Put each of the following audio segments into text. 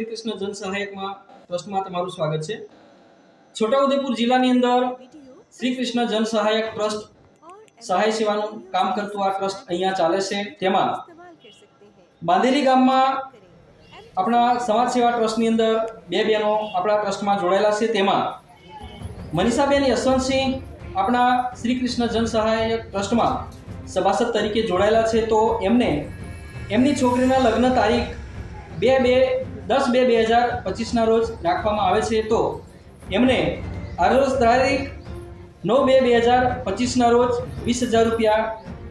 શ્રી કૃષ્ણ જન સહાયકમાં ટ્રસ્ટમાં તમારું સ્વાગત છે. છોટાઉદેપુર જિલ્લાની અંદર શ્રી કૃષ્ણ જન સહાયક ટ્રસ્ટ સહાય સેવાનું કામ કરતું આ ટ્રસ્ટ અહીંયા ચાલે છે. તેમાં બાંદેલી ગામમાં આપણા સમાજ સેવા ટ્રસ્ટની અંદર બે બહેનો આપણા ટ્રસ્ટમાં જોડાયેલા છે. તેમાં મનીષાબેન યશવંતસિંહ આપણા શ્રી કૃષ્ણ જન સહાયક ટ્રસ્ટમાં સભાસદ તરીકે જોડાયેલા છે. તો એમને એમની છોકરીના લગ્ન તારીખ બે બે દસ બે બે હજાર પચીસના રોજ રાખવામાં આવે છે તો એમને અરજ તારીખ નવ બે બે હજાર પચીસના રોજ વીસ હજાર રૂપિયા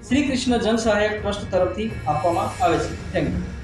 શ્રી કૃષ્ણ જન સહાયક ટ્રસ્ટ તરફથી આપવામાં આવે છે. થેન્ક યુ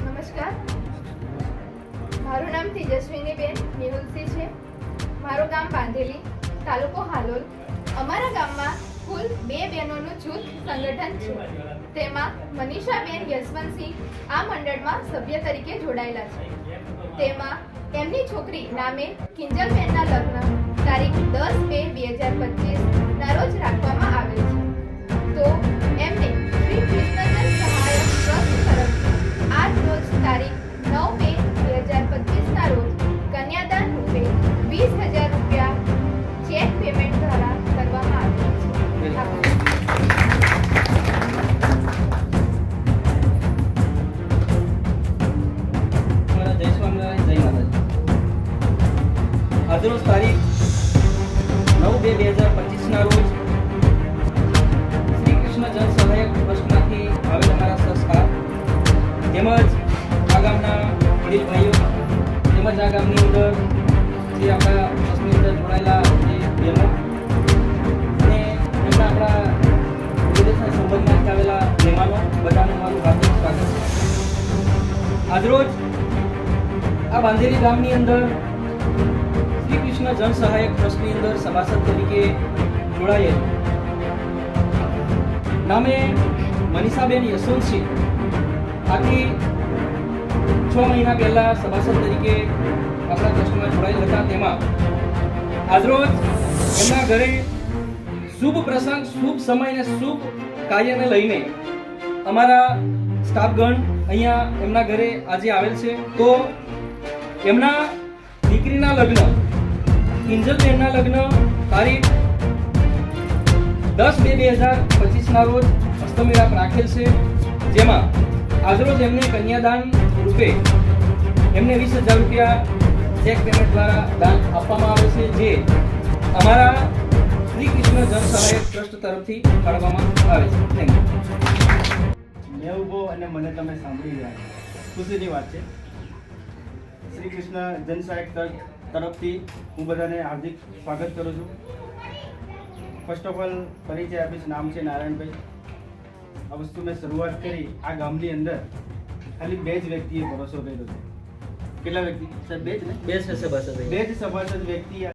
નમસ્કાર. મારું નામ તેજસ્વીનીબેન મેહુલસિંહ છે. મારું ગામ બાંધેલી, તાલુકો હાલોલ. અમારા ગામમાં કુલ બે બહેનોનું જૂથ સંગઠન છે. તેમાં મનીષાબેન યશવંતસિંહ આ મંડળમાં સભ્ય તરીકે જોડાયેલા છે. તેમાં એમની છોકરી નામે કિંજલબેનના લગ્ન તારીખ દસ બે બે હજાર આજરોજ તારીખ નવ બે બે હજાર પચીસના રોજ શ્રી કૃષ્ણ જન સહાયક ટ્રસ્ટમાંથી આવેલ અમારા સંસ્કાર તેમજ આ ગામના વડીલ ભાઈઓ તેમજ આ ગામની અંદર જે આપણા ટ્રસ્ટની અંદર જોડાયેલા જે બહેનો અને એમના આપણા વિદેશના સંબંધમાંથી આવેલા મહેમાનો, બધાનું મારું હાર્દિક સ્વાગત છે. આજરોજ આ બાંધેરી ગામની અંદર શ્રી કૃષ્ણ જન સહાયક ટ્રસ્ટની અંદર સભાસદ તરીકે જોડાયેલ નામે મનીષાબેન યશવંતસિંહ આથી છ મહિના પહેલા સભાસદ તરીકે આપણા ટ્રસ્ટમાં જોડાયેલ હતા. તેમાં આજરોજ એમના ઘરે શુભ પ્રસંગ, શુભ સમય અને શુભ કાર્યને લઈને અમારા સ્ટાફગણ અહીંયા એમના ઘરે આજે આવેલ છે. તો એમના દીકરીના લગ્ન કિંજલબેનના લગ્ન તારીખ દસ બે બે હજાર પચીસના રોજ અસ્તમેળાપ રાખેલ છે. જેમાં આજરોજ એમને કન્યાદાન રૂપે એમને વીસ હજાર રૂપિયા ચેક પેમેન્ટ દ્વારા દાન આપવામાં આવે છે, જે અમારા શ્રી કૃષ્ણ જન સહાયક ટ્રસ્ટ તરફથી ફાળવવામાં આવે છે. થેન્ક યુ મેં ઊભો અને મને તમે સાંભળી રહ્યા ખુશીની વાત છે. શ્રી કૃષ્ણ જન સહાયક તર- તરફથી હું બધાને હાર્દિક સ્વાગત કરું છું. ફર્સ્ટ ઓફ ઓલ પરિચય આપીશ. નામ છે નારાયણભાઈ. આ વસ્તુ મેં શરૂઆત કરી આ ગામની અંદર. ખાલી બે જ વ્યક્તિએ ભરોસો કર્યો છે. કેટલા વ્યક્તિ? સાહેબ બે જ ને? બે સભાસદ બે જ સભાસદ વ્યક્તિ